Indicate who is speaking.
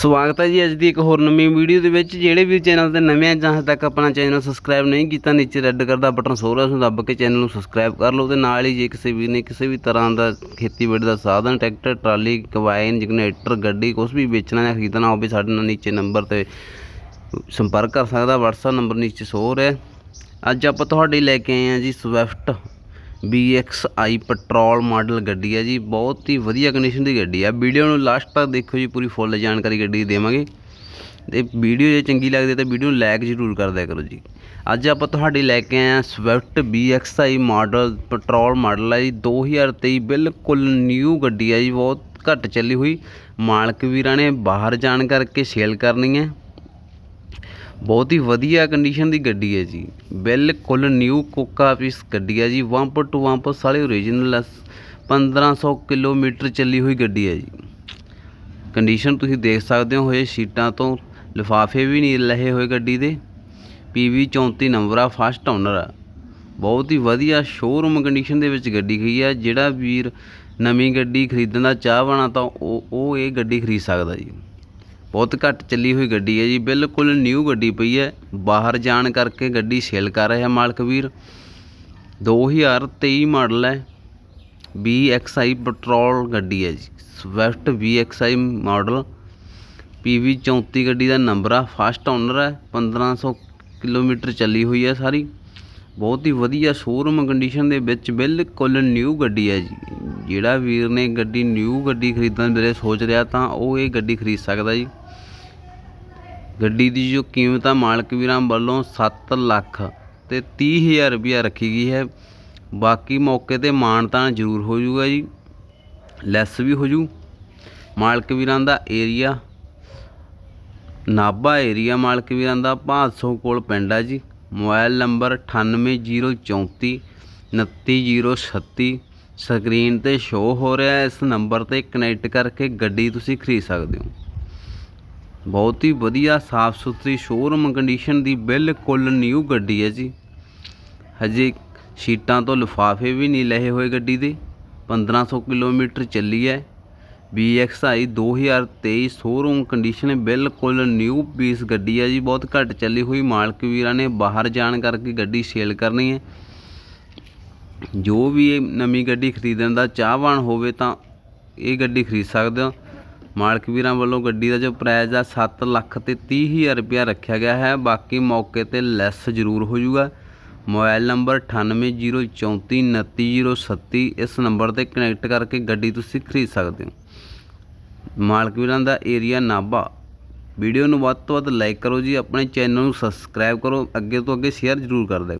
Speaker 1: ਸਵਾਗਤ ਹੈ ਜੀ ਅੱਜ ਦੀ ਇੱਕ ਹੋਰ ਨਵੀਂ ਵੀਡੀਓ ਦੇ ਵਿੱਚ। ਜਿਹੜੇ ਵੀ ਚੈਨਲ ਤੇ ਨਵੇਂ ਆ, ਜਾਂ ਹਜੇ ਤੱਕ ਆਪਣਾ ਚੈਨਲ ਸਬਸਕ੍ਰਾਈਬ ਨਹੀਂ ਕੀਤਾ, ਨੀਚੇ ਰੈੱਡ ਕਰਦਾ ਬਟਨ ਸੋ ਰਿਹਾ ਉਸਨੂੰ ਦੱਬ ਕੇ ਚੈਨਲ ਨੂੰ ਸਬਸਕ੍ਰਾਈਬ ਕਰ ਲਓ ਤੇ ਨਾਲ ਹੀ ਜੇ ਕਿਸੇ ਵੀ ਨੇ ਕਿਸੇ ਵੀ ਤਰ੍ਹਾਂ ਦਾ ਖੇਤੀਬਾੜੀ ਦਾ ਸਾਧਨ, ਟਰੈਕਟਰ, ਟਰਾਲੀ ਕਵਾਇਨ ਜਨਰੇਟਰ, ਗੱਡੀ ਕੁਝ ਵੀ ਵੇਚਣਾ ਜਾਂ ਖਰੀਦਣਾ ਹੋਵੇ, ਸਾਡੇ ਨਾਲ ਨੀਚੇ ਨੰਬਰ ਤੇ ਸੰਪਰਕ ਕਰ ਸਕਦਾ। WhatsApp ਨੰਬਰ ਨੀਚੇ ਸ਼ੋ ਹੋ ਰਿਹਾ। ਅੱਜ ਆਪਾਂ ਤੁਹਾਡੇ ਲੈ ਕੇ ਆਏ ਹਾਂ ਜੀ ਸਵਿਫਟ BXI ਪੈਟਰੋਲ ਮਾਡਲ ਗੱਡੀ ਹੈ ਜੀ। ਬਹੁਤ ਹੀ ਵਧੀਆ ਕੰਡੀਸ਼ਨ ਦੀ ਗੱਡੀ ਹੈ। ਵੀਡੀਓ ਨੂੰ ਲਾਸਟ ਤੱਕ ਦੇਖੋ ਜੀ, ਪੂਰੀ ਫੁੱਲ ਜਾਣਕਾਰੀ ਗੱਡੀ ਦੀ ਦੇਵਾਂਗੇ। ਤੇ ਵੀਡੀਓ ਜੇ ਚੰਗੀ ਲੱਗਦੀ ਤਾਂ ਵੀਡੀਓ ਨੂੰ ਲਾਈਕ ਜ਼ਰੂਰ ਕਰ ਦਿਆ ਕਰੋ ਜੀ। ਅੱਜ ਆਪਾਂ ਤੁਹਾਡੇ ਲੈ ਕੇ ਆਏ ਹਾਂ Swift BXI model petrol model ਹੈ ਜੀ। 2023 ਬਿਲਕੁਲ ਨਿਊ ਗੱਡੀ ਹੈ ਜੀ। ਬਹੁਤ ਘੱਟ ਚੱਲੀ ਹੋਈ। ਮਾਲਕ ਵੀਰਾਂ ਨੇ ਬਾਹਰ ਜਾਣ ਕਰਕੇ ਸੇਲ ਕਰਨੀ ਹੈ। ਬਹੁਤ ਹੀ ਵਧੀਆ ਕੰਡੀਸ਼ਨ ਦੀ ਗੱਡੀ ਹੈ ਜੀ। ਬਿਲਕੁਲ ਨਿਊ ਕੋਕਾ ਪੀਸ ਗੱਡੀ ਹੈ ਜੀ। ਵੰਪ ਟੂ ਵੰਪ ਸਾਲੇ ਓਰੀਜਨਲ 1500 ਕਿਲੋਮੀਟਰ ਚੱਲੀ ਹੋਈ ਗੱਡੀ ਹੈ ਜੀ। ਕੰਡੀਸ਼ਨ ਤੁਸੀਂ ਦੇਖ ਸਕਦੇ ਹੋ ਹੋਏ ਸੀਟਾਂ ਤੋਂ ਲਿਫਾਫੇ ਵੀ ਨਹੀਂ ਲਹੇ ਹੋਏ ਗੱਡੀ ਦੇ। PV 34 ਨੰਬਰ ਆ ਫਸਟ ਓਨਰ ਆ। ਬਹੁਤ ਹੀ ਵਧੀਆ ਸ਼ੋਰੂਮ ਕੰਡੀਸ਼ਨ ਦੇ ਵਿੱਚ ਗੱਡੀ ਗਈ ਆ ਜਿਹੜਾ ਵੀਰ ਨਵੀਂ ਗੱਡੀ ਖਰੀਦਣ ਦਾ ਚਾਹਵਾਨਾ ਤਾਂ ਉਹ ਉਹ ਇਹ ਗੱਡੀ ਖਰੀਦ ਸਕਦਾ ਜੀ। ਬਹੁਤ ਘੱਟ ਚੱਲੀ ਹੋਈ ਗੱਡੀ ਹੈ ਜੀ। ਬਿਲਕੁਲ ਨਿਊ ਗੱਡੀ ਪਈ ਹੈ। ਬਾਹਰ ਜਾਣ ਕਰਕੇ ਗੱਡੀ ਸੇਲ ਕਰ ਰਿਹਾ ਮਾਲਕ ਵੀਰ। 2023 ਮਾਡਲ ਹੈ। BXI ਪੈਟਰੋਲ ਗੱਡੀ ਹੈ ਜੀ। ਸਵਿਫਟ BXI ਮਾਡਲ PV 34 ਗੱਡੀ ਦਾ ਨੰਬਰ ਆ। ਫਸਟ ਓਨਰ ਹੈ। 1500 ਕਿਲੋਮੀਟਰ ਚੱਲੀ ਹੋਈ ਹੈ ਸਾਰੀ। ਬਹੁਤ ਹੀ ਵਧੀਆ ਸ਼ੋਰੂਮ ਕੰਡੀਸ਼ਨ ਦੇ ਵਿੱਚ ਬਿਲਕੁਲ ਨਿਊ ਗੱਡੀ ਹੈ ਜੀ। ਜਿਹੜਾ ਵੀਰ ਨੇ ਗੱਡੀ ਨਿਊ ਗੱਡੀ ਖਰੀਦਣ ਵੇਲੇ ਸੋਚ ਰਿਹਾ ਤਾਂ ਉਹ ਇਹ ਗੱਡੀ ਖਰੀਦ ਸਕਦਾ ਜੀ। ਗੱਡੀ ਦੀ ਜੋ ਕੀਮਤ ਆ ਮਾਲਕ ਵੀਰਾਂ ਵੱਲੋਂ 7 ਲੱਖ ਤੇ 30000 ਰੁਪਇਆ ਰੱਖੀ ਗਈ ਹੈ। ਬਾਕੀ ਮੌਕੇ ਤੇ ਮਾਣ ਤਾਂ ਜ਼ਰੂਰ ਹੋ ਜਾਊਗਾ ਜੀ ਲੈਸ ਵੀ ਹੋ ਜੂ ਮਾਲਕ ਵੀਰਾਂ ਦਾ ਏਰੀਆ ਨਾਭਾ ਏਰੀਆ ਮਾਲਕ ਵੀਰਾਂ ਦਾ ਭਾਦਸੋਂ ਕੋਲ ਪਿੰਡ ਆ ਜੀ। ਮੋਬਾਈਲ ਨੰਬਰ 98034 29036 ਸਕਰੀਨ ਤੇ ਸ਼ੋ ਹੋ ਰਿਹਾ ਹੈ, ਇਸ ਨੰਬਰ ਤੇ ਕਨੈਕਟ ਕਰਕੇ ਗੱਡੀ ਤੁਸੀਂ ਖਰੀਦ ਸਕਦੇ ਹੋ। ਬਹੁਤ ਹੀ ਵਧੀਆ ਸਾਫ਼ ਸੁਥਰੀ ਸ਼ੋਰੂਮ ਕੰਡੀਸ਼ਨ ਦੀ ਬਿਲਕੁਲ ਨਿਊ ਗੱਡੀ ਹੈ ਜੀ। ਹਜੇ ਸ਼ੀਟਾਂ ਤੋਂ ਲਿਫਾਫੇ ਵੀ ਨਹੀਂ ਲਏ ਹੋਏ ਗੱਡੀ ਦੇ। 1500 ਕਿਲੋਮੀਟਰ ਚੱਲੀ ਹੈ। BXI 2023 ਸ਼ੋਰੂਮ ਕੰਡੀਸ਼ਨ ਬਿਲਕੁਲ ਨਿਊ ਪੀਸ ਗੱਡੀ ਹੈ ਜੀ। ਬਹੁਤ ਘੱਟ ਚੱਲੀ ਹੋਈ, ਮਾਲਕ ਵੀਰਾਂ ਨੇ ਬਾਹਰ ਜਾਣ ਕਰਕੇ ਗੱਡੀ ਸੇਲ ਕਰਨੀ ਹੈ। ਜੋ ਵੀ ਇਹ ਨਵੀਂ ਗੱਡੀ ਖਰੀਦਣ ਦਾ ਚਾਹਵਾਨ ਹੋਵੇ ਤਾਂ ਇਹ ਗੱਡੀ ਖਰੀਦ ਸਕਦੇ ਹੋ। ਮਾਲਕ ਵੀਰਾਂ ਵੱਲੋਂ ਗੱਡੀ ਦਾ ਜੋ ਪ੍ਰਾਈਜ਼ ਆ 7 ਲੱਖ ਤੇ 30 ਹਜ਼ਾਰ ਰੁਪਇਆ ਰੱਖਿਆ ਗਿਆ ਹੈ। ਬਾਕੀ ਮੌਕੇ ਤੇ ਲੈਸ ਜ਼ਰੂਰ ਹੋ ਜਾਊਗਾ। ਮੋਬਾਈਲ ਨੰਬਰ 9804399037 ਇਸ ਨੰਬਰ ਤੇ ਕਨੈਕਟ ਕਰਕੇ ਗੱਡੀ ਤੁਸੀਂ ਖਰੀਦ ਸਕਦੇ ਹੋ। ਮਾਲਕ ਵੀਰਾਂ ਦਾ ਏਰੀਆ ਨਾਭਾ। ਵੀਡੀਓ ਨੂੰ ਵੱਧ ਤੋਂ ਵੱਧ ਲਾਈਕ ਕਰੋ ਜੀ, ਆਪਣੇ ਚੈਨਲ ਨੂੰ ਸਬਸਕ੍ਰਾਈਬ ਕਰੋ, ਅੱਗੇ ਤੋਂ ਅੱਗੇ ਸ਼ੇਅਰ ਜ਼ਰੂਰ ਕਰ ਦਿਓ।